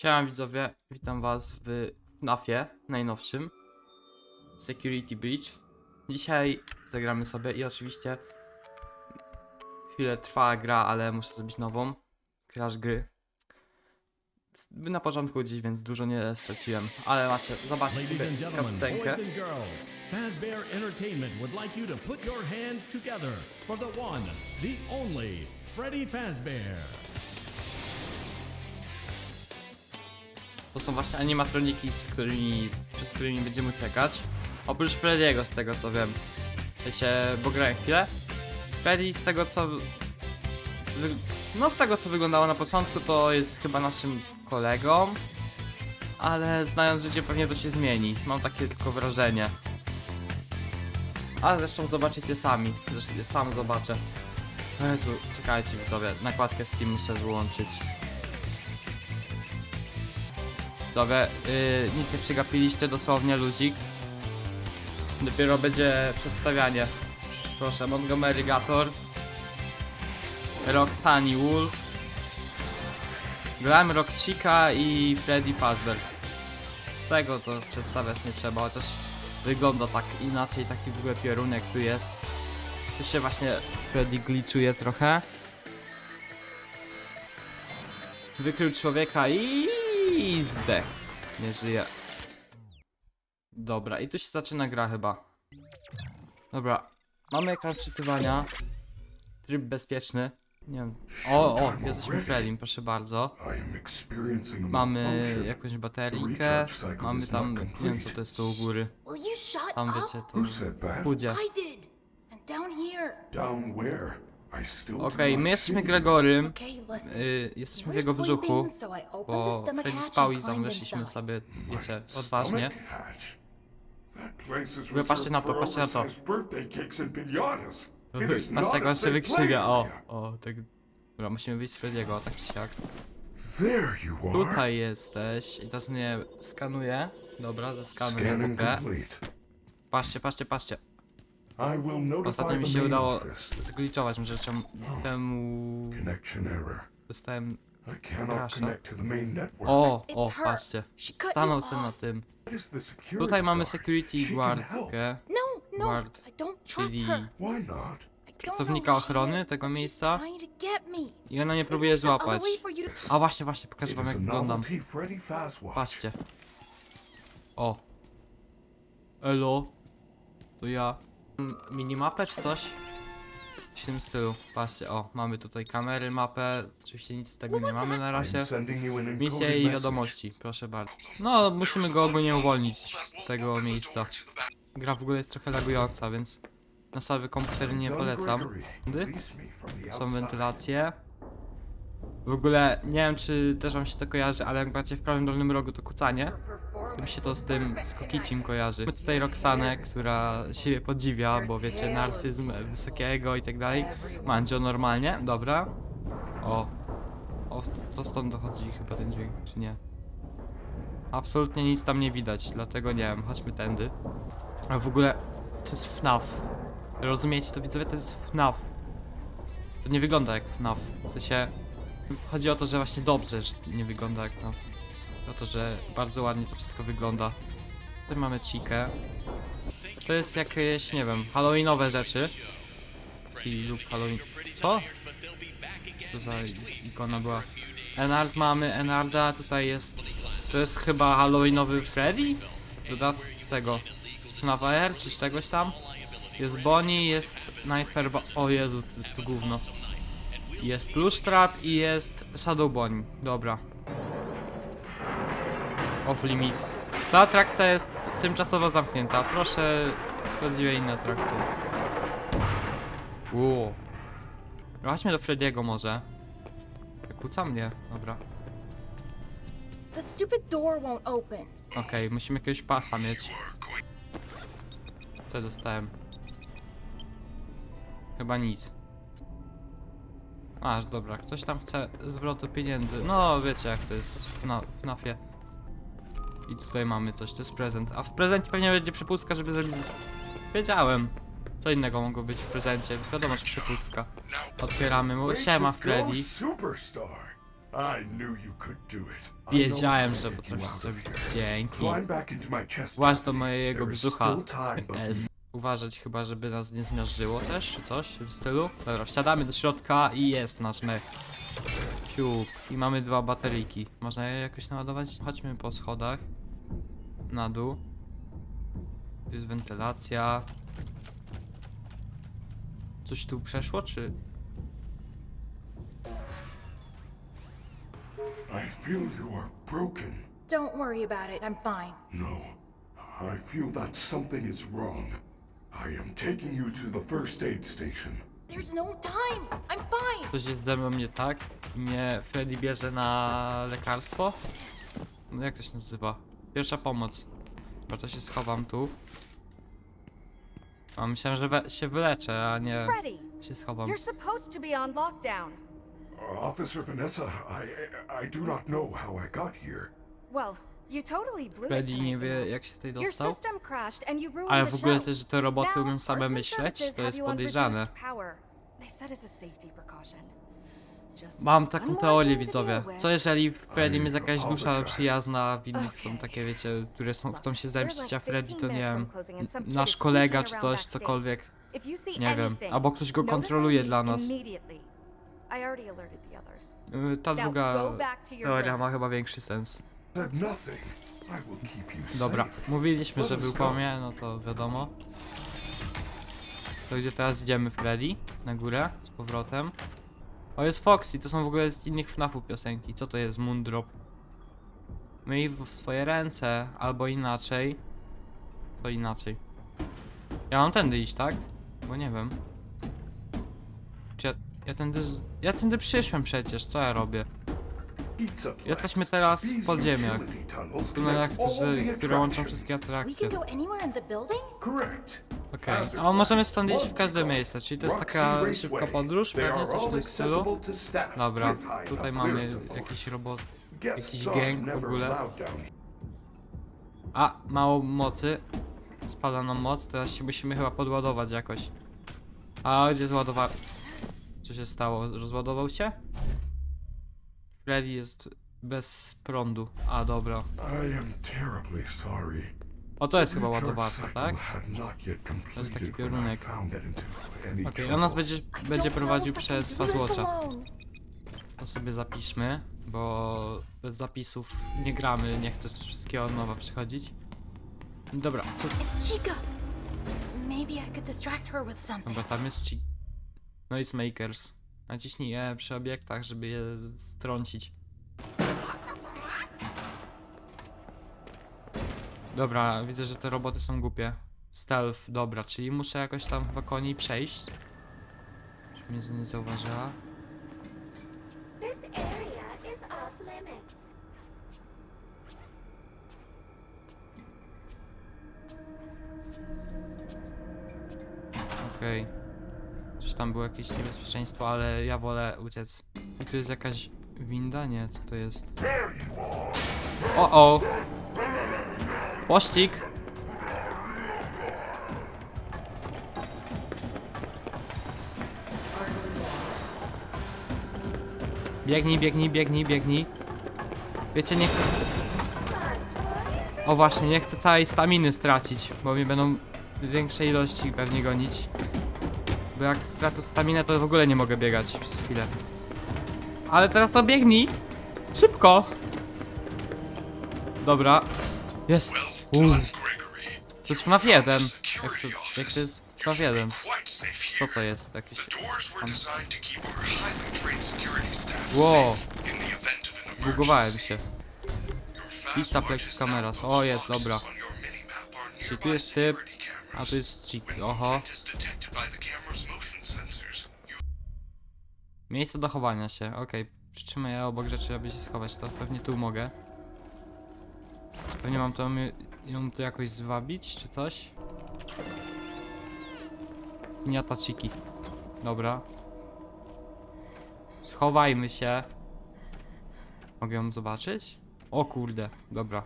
Siema widzowie, witam was w FNAFie najnowszym Security Breach. Dzisiaj zagramy sobie i oczywiście chwilę trwa gra, ale muszę zrobić nową. Crash gry. Na początku gdzieś, więc dużo nie straciłem, ale macie, zobaczcie sobie cutscenkę. boys and girls, Fazbear Entertainment would like you to put your hands together for the one, the only Freddy Fazbear. To są właśnie animatroniki, z którymi, przed którymi będziemy uciekać. Oprócz Freddy'ego, z tego co wiem. Wiecie, bo grałem chwilę. Freddy z tego co... No z tego co wyglądało na początku, to jest chyba naszym kolegą. Ale znając życie pewnie to się zmieni. Mam takie tylko wrażenie. A zresztą zobaczycie sami. Zresztą sam zobaczę. Jezu, czekajcie widzowie, nakładkę Steam muszę wyłączyć. Widzowie, yy, nic nie przegapiliście, dosłownie luzik. Dopiero będzie przedstawianie. Proszę, Montgomery Gator. Roxani Wolf. Glam Rock Chica i Freddy Fazbear. Tego to przedstawiać nie trzeba, chociaż wygląda tak inaczej, taki w ogóle pierunek tu jest. Tu się właśnie Freddy glitchuje trochę. Wykrył człowieka i zdech. Nie żyje. Dobra, i tu się zaczyna gra chyba. Dobra, mamy ekran czytywania. Tryb bezpieczny. Nie wiem. O, o, jesteśmy Freddym, proszę bardzo. Mamy jakąś cycle Mamy tam, nie wiem co to jest tu u góry. Tam wiecie, to budzie. Down where? Okej, my jesteśmy. Gregorym. Y, jesteśmy w jego brzuchu, bo Freddy spał i tam weszliśmy sobie, wiecie, odważnie. ogóle patrzcie na to, patrzcie na to. Patrzcie jak on się wykrzywia, o, o, tak. Dobra, musimy wyjść z Frediego, tak czy siak. Tutaj jesteś i teraz mnie skanuje. Dobra, zeskanuję. Patrzcie, patrzcie, patrzcie. I will notify Ostatnio mi the się udało office. zgliczować, może czemu temu Connection error. dostałem... I cannot Rasza. connect to the main network. O, It's o, her. patrzcie. She cut Stanął sobie na tym. Tutaj mamy security guardkę, No, no, Guard, I don't trust czyli her. Why not? I don't pracownika ochrony tego miejsca. trying to get me. i ona mnie próbuje złapać. way for you to- A właśnie, właśnie, pokażę wam jak wyglądam. novelty Freddy Fazbear. Patrzcie. O. Elo. To ja. Minimapę czy coś? W tym stylu. Patrzcie, o, mamy tutaj kamery, mapę. Oczywiście nic z tego nie mamy na razie. Misje i wiadomości, proszę bardzo. No, musimy go ogólnie uwolnić z tego miejsca. Gra w ogóle jest trochę lagująca, więc na cały komputer nie polecam. Są wentylacje. W ogóle nie wiem, czy też wam się to kojarzy, ale jak macie w prawym dolnym rogu to kucanie, mi się to z tym z Kokicim kojarzy. Mamy tutaj Roxanę, która siebie podziwia, bo wiecie, narcyzm wysokiego i tak dalej. Mandzio normalnie, dobra. O. O, to stąd dochodzi chyba ten dźwięk, czy nie? Absolutnie nic tam nie widać, dlatego nie wiem, chodźmy tędy. A w ogóle to jest FNAF. Rozumiecie to widzowie? To jest FNAF. To nie wygląda jak FNAF. W sensie chodzi o to, że właśnie dobrze, że nie wygląda jak FNAF. O to, że bardzo ładnie to wszystko wygląda. Tutaj mamy Chikę. To jest jakieś, nie wiem, halloweenowe rzeczy. Taki lub Halloween. Co? To za ikona była. Enard mamy, Enarda, tutaj jest... To jest chyba halloweenowy Freddy? Z dodatku z tego... Air, czy z czegoś tam? Jest Bonnie, jest Nightmare Ba- O Jezu, to jest to gówno. Jest Plush Trap i jest Shadow Bonnie. Dobra. Off limit. Ta atrakcja jest tymczasowo zamknięta. Proszę, prawdziwe inne atrakcje. Ło. Chodźmy do Frediego może. Kłóca mnie. Dobra. The stupid door won't open. Okej, musimy jakiegoś pasa mieć. Co ja dostałem? Chyba nic. Aż dobra, ktoś tam chce zwrotu pieniędzy. No wiecie jak to jest w FNA- w FNAFie. I tutaj mamy coś, to jest prezent. A w prezencie pewnie będzie przepustka, żeby zrobić... Wiedziałem. Co innego mogło być w prezencie? Wiadomo, że przepustka. Otwieramy Siema Freddy. Wiedziałem, że potrafisz zrobić. Dzięki. Właź do mojego brzucha. S. Uważać chyba, żeby nas nie zmiażdżyło też, czy coś w tym stylu. Dobra, wsiadamy do środka i jest nasz mech. Ciup. I mamy dwa bateryjki. Można je jakoś naładować? Chodźmy po schodach. Na dół. Tu jest wentylacja. Coś tu przeszło, czy... I feel you are broken. Don't worry about it. I'm fine. No. I feel that something is wrong. I am taking you to the first aid station. There's no time. I'm fine. Coś jest ze mną nie tak i mnie Freddy bierze na lekarstwo. No jak to się nazywa? Pierwsza pomoc. Bo to się schowam tu. A myślałem, że się wyleczę, a nie Freddy, się schowam. you're supposed to be on lockdown. Officer Vanessa, I I do not know how I got here. Well, you totally blew it Freddy nie wie jak się tutaj Your dostał. system crashed and you ruined Ale the w ogóle show. też, że te roboty umiem same myśleć, to jest podejrzane. They said as a safety precaution. Mam taką teorię, widzowie. Co jeżeli w Freddy jest jakaś dusza przyjazna, a w innych są takie, wiecie, które są, chcą się zemścić, a Freddy to 15 nie wiem, nasz kolega czy coś, cokolwiek. Nie wiem, albo ktoś go kontroluje dla nas. Y, Ta druga teoria ma chyba większy sens. Dobra, mówiliśmy, że był go. po mnie, no to wiadomo. To gdzie teraz idziemy, Freddy? Na górę? Z powrotem. O, jest Foxy, to są w ogóle z innych FNAFów piosenki. Co to jest Moondrop? Myj w w swoje ręce, albo inaczej. To inaczej. Ja mam tędy iść, tak? Bo nie wiem. Czy ja, ja tędy... z- Ja tędy przyszłem przecież, co ja robię? Jesteśmy teraz w podziemiach. Tunelach, którzy, które łączą wszystkie We atrakcje. can go anywhere in the building? Correct. Okej, Hazard a możemy stąd iść w każde miejsce, czyli to jest taka szybka podróż, pewnie coś w tym stylu. Dobra, tutaj mamy jakiś robot. Jakiś gang w ogóle. A, mało mocy. Spada nam moc, teraz się musimy chyba podładować jakoś. A, gdzie zładowa... Co się stało? Rozładował się? Freddy jest bez prądu. A, dobra. I am terribly sorry. O, to jest chyba ładowarka, tak? To jest taki piorunek. Okej, trouble. on nas będzie, będzie prowadził przez Fazwatcha. To sobie zapiszmy, bo bez zapisów nie gramy, nie chcę wszystkiego od nowa przychodzić. Dobra, co... It's Chica. Maybe I could distract her with something. Dobra, tam jest ci... Noisemakers. Naciśnij E przy obiektach, żeby je strącić. Dobra, widzę, że te roboty są głupie. Stealth, dobra, czyli muszę jakoś tam w koni przejść. Żeby mnie nie zauważyła. Okej. Coś tam było jakieś niebezpieczeństwo, ale ja wolę uciec. I tu jest jakaś winda? Nie, co to jest? O o! Pościg! Biegnij, biegnij, biegnij, biegnij. Wiecie, nie chcę... O właśnie, nie chcę całej staminy stracić, bo mnie będą w większej ilości pewnie gonić. Bo jak stracę staminę, to w ogóle nie mogę biegać przez chwilę. Ale teraz to biegnij! Szybko! Dobra. Jest! Uuu. To jest FNAF 1. Jak to, jak to jest FNAF 1? quite safe Co to jest? Jakieś... Staff Wow. Zbugowałem się. Pizza Plex Cameras. O, jest, dobra. Czyli tu jest typ, a tu jest chick. When Oho. Miejsce do chowania się. Okej. Przytrzymaj je obok rzeczy, aby się schować. To pewnie tu mogę. Pewnie mam to ją tu jakoś zwabić, czy coś? Piniata chiki. Dobra. Schowajmy się. Mogę ją zobaczyć? O kurde, dobra.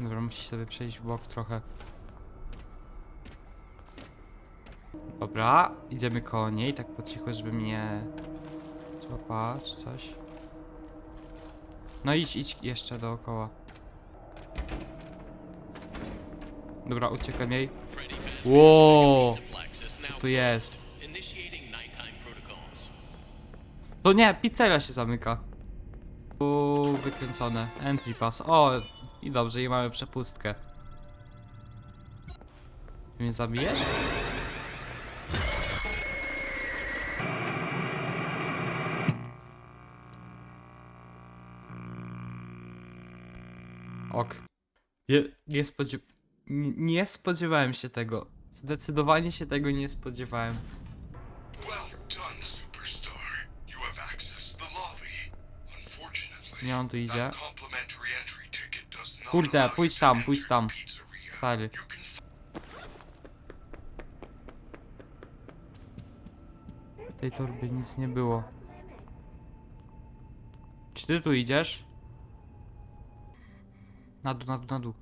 Dobra, musi sobie przejść w bok trochę. Dobra, idziemy koło niej, tak po cichu, żeby mnie złapała czy coś. No idź, idź jeszcze dookoła. Dobra, uciekam jej. Wow, co tu jest? To nie, pizzeria się zamyka. Uuu, wykręcone. Entry pass. O, i dobrze, i mamy przepustkę. Mnie zabijesz? Ok. Nie, nie, spodziew nie, nie spodziewałem się tego. Zdecydowanie się tego nie spodziewałem. Nie on tu idzie. Kurde, pójdź tam, pójdź tam. Stary. W tej torbie nic nie było. Czy ty tu idziesz? Na dół, na dół, na dół.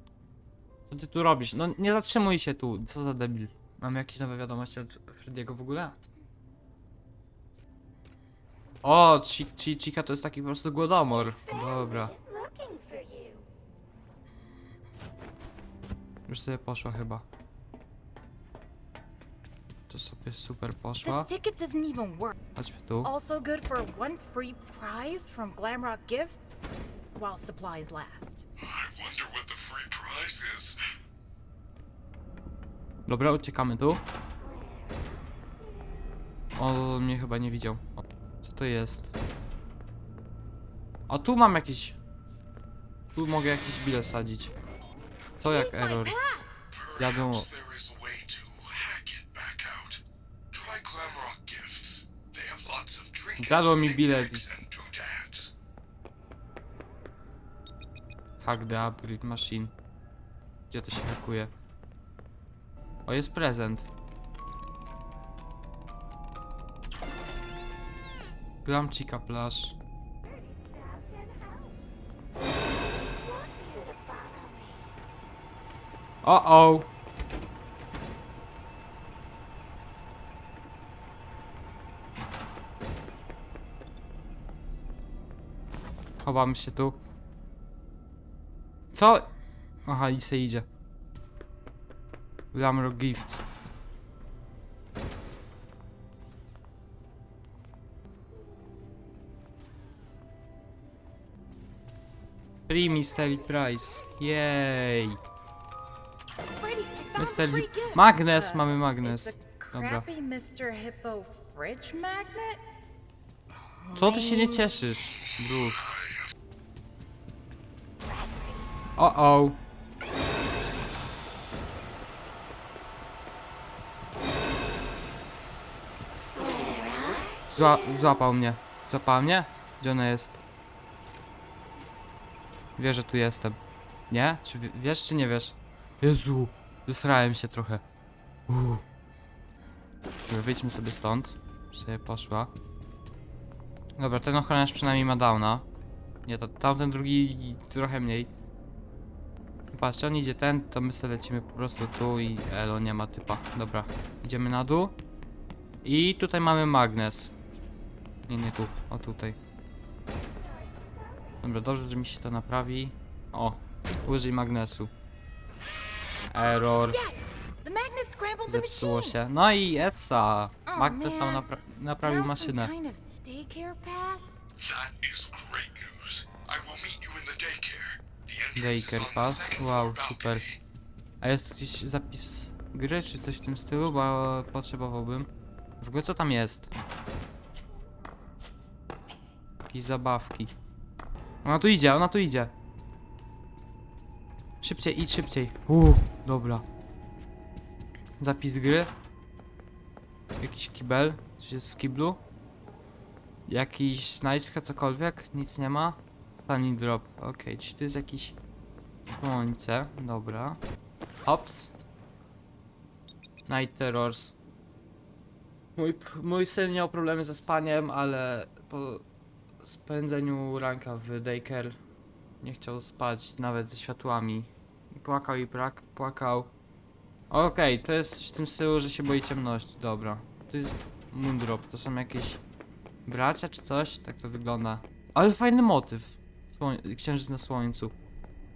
Co ty tu robisz? No nie zatrzymuj się tu, co za debil. Mamy jakieś nowe wiadomości od Frediego w ogóle? O, Chi- Chi- Chica to jest taki po prostu głodomor. Dobra. Już sobie poszła chyba. To sobie super poszła. Chodźmy tu. Also good for one free prize from Glamrock Gifts while supplies last. I wonder what the free prize is. Dobra, uciekamy tu. On mnie chyba nie widział. O, co to jest? A tu mam jakiś... Tu mogę jakiś bilet wsadzić. Co jak error? Wiadomo. Zjadło mi bilet. Hack the upgrade machine. Gdzie to się hakuje? O, jest prezent. Glamcika Plash. O o! Chowamy się tu. Co? Aha, i se idzie. Glamrock Gifts. Free Mystery Prize. Jej. Free gift. Magnes, mamy magnes. Dobra. Mr. Co ty się nie cieszysz, Bru? O o. Zła złapał mnie. Złapał mnie? Gdzie ona jest? Wie, że tu jestem. Nie? Czy wie- wiesz, czy nie wiesz? Jezu, zesrałem się trochę. Uuu. Wyjdźmy sobie stąd. Sobie poszła. Dobra, ten ochroniarz przynajmniej ma downa. Nie, to, tamten drugi trochę mniej. Patrzcie, on idzie ten, to my sobie lecimy po prostu tu i elo, nie ma typa. Dobra, idziemy na dół. I tutaj mamy magnes. Nie, nie tu, o tutaj. Dobra, dobrze, że mi się to naprawi. O, użyj magnesu. Error. Zepsuło się. No i Essa! Oh, Magnes sam napra naprawił maszynę. daycare pass? Wow, super. A jest tu gdzieś zapis gry czy coś w tym stylu, bo potrzebowałbym. W ogóle co tam jest? Jakieś zabawki. Ona tu idzie, ona tu idzie. Szybciej, idź szybciej. Uuu, dobra. Zapis gry. Jakiś kibel. Coś jest w kiblu. Jakiś znajdźka, cokolwiek. Nic nie ma. Sunny drop. Okej, czy to jest jakiś słońce? Dobra. Hops. Night Terrors. Mój, mój syn miał problemy ze spaniem, ale po spędzeniu ranka w daycare nie chciał spać nawet ze światłami. Płakał i brak, płakał. Okej, to jest w tym stylu, że się boi ciemności. Dobra. To jest Moondrop. To są jakieś bracia czy coś? Tak to wygląda. Ale fajny motyw. Słoń księżyc na słońcu.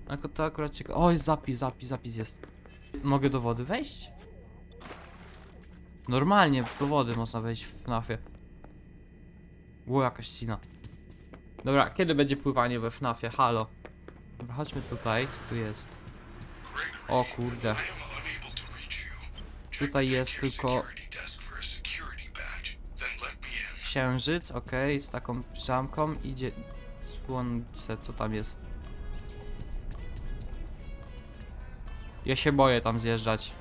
Jako to akurat ciekawe. O, jest zapis, zapis, zapis jest. Mogę do wody wejść? Normalnie do wody można wejść w FNAFie. Było jakaś ścina. Dobra, kiedy będzie pływanie we FNAFie? Halo. Dobra, chodźmy tutaj. Co tu jest? O kurde. Tutaj jest tylko księżyc, okej, z taką piżamką idzie słońce, co tam jest? Ja się boję tam zjeżdżać.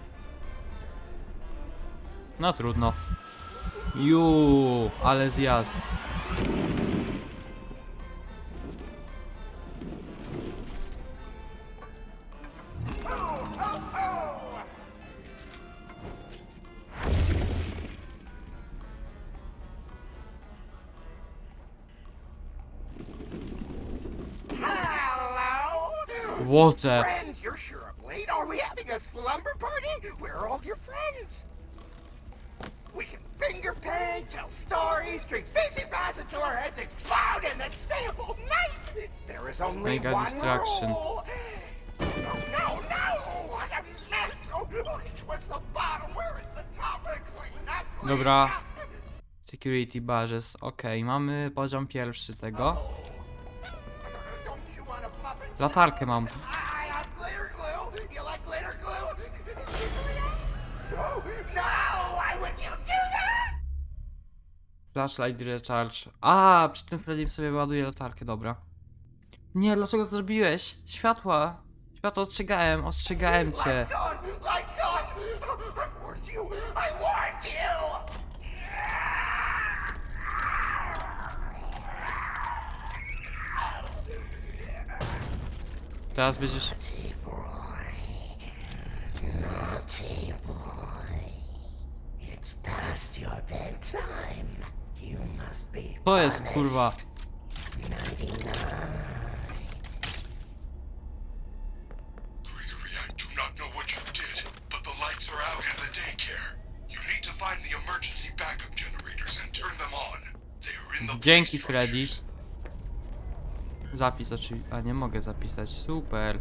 No trudno. Juu, ale zjazd. Friends? We can finger paint, tell stories, drink fizzy baths until our heads explode, and then stay up all night. There is only Mega one distraction. rule. No, no, no! What a mess! Oh, which was the bottom? Where is the top? Clean up, clean Dobra. up. Security barges, okej, mamy poziom pierwszy tego. Puppet? Latarkę mam. Flashlight recharge. A, przy tym Freddie sobie ładuje latarkę, dobra. Nie, dlaczego to zrobiłeś? Światła. Światło ostrzegałem, ostrzegałem cię. Teraz będziesz... It's past your bedtime. To jest kurwa. Dzięki, Freddy. Zapis oczywiście. A nie mogę zapisać. Super.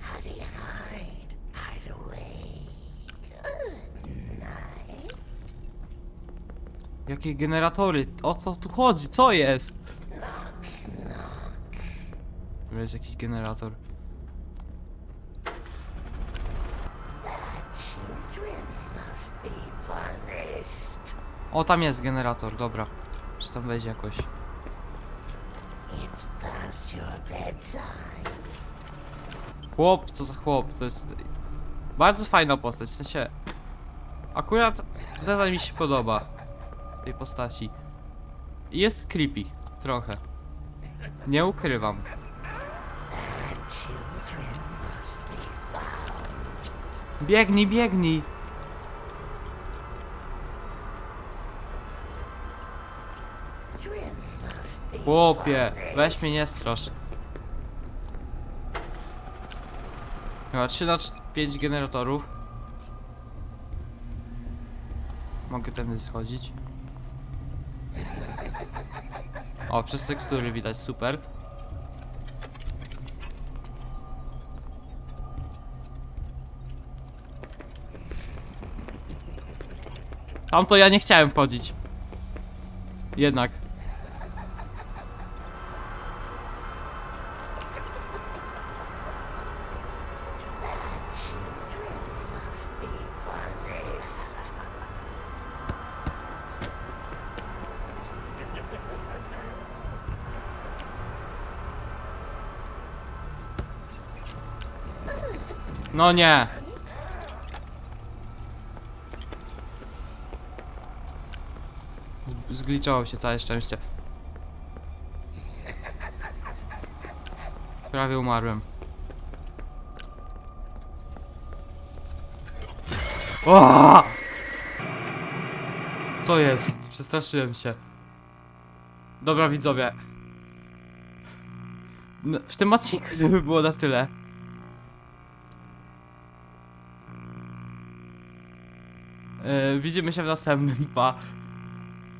How do you hide? Hide away. Jakie generatory? O co tu chodzi? Co jest? To jest jakiś generator. O, tam jest generator, dobra. Czy tam wejdzie jakoś? Chłop, co za chłop? To jest bardzo fajna postać, w sensie akurat design mi się podoba tej postaci. Jest creepy, trochę. Nie ukrywam. Biegnij, biegnij! Chłopie, weź mnie nie strasz. Chyba 3 na 5 generatorów. Mogę tędy schodzić. O, przez tekstury widać, super. Tam to ja nie chciałem wchodzić. Jednak. No nie. Z- Zgliczało się całe szczęście. Prawie umarłem. O! Co jest? Przestraszyłem się. Dobra widzowie. No, w tym odcinku było na tyle. Yy, widzimy się w następnym. Pa.